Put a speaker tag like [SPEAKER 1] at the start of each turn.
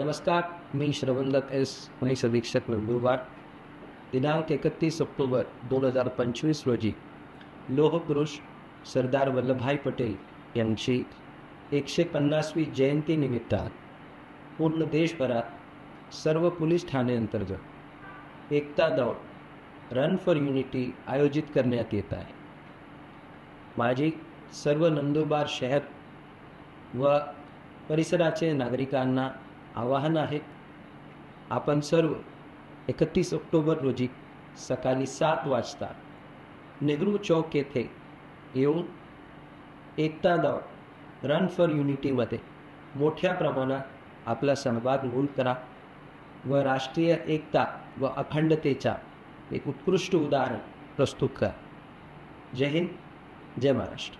[SPEAKER 1] नमस्कार मी श्रवणदत्त S police अधीक्षक नंदुरबार दिनांक एकतीस ऑक्टोबर दोन हजार पंचवीस रोजी लोहपुरुष सरदार वल्लभभाई पटेल यांची एकशे पन्नासवी जयंतीनिमित्त पूर्ण देशभरात सर्व पोलीस ठाणेअंतर्गत एकता दौड रन फॉर युनिटी आयोजित करण्यात येत आहे माझी सर्व नंदुरबार शहर व परिसराचे नागरिकांना आवाहन आहे. आपण सर्व एकतीस ऑक्टोबर रोजी सकाळी सात वाजता नेहरू चौक येथे येऊन एकता दौड रन फॉर युनिटीमध्ये मोठ्या प्रमाणात आपला सहभाग नोंद करा व राष्ट्रीय एकता व अखंडतेचा एक उत्कृष्ट उदाहरण प्रस्तुत करा. जय हिंद जय महाराष्ट्र.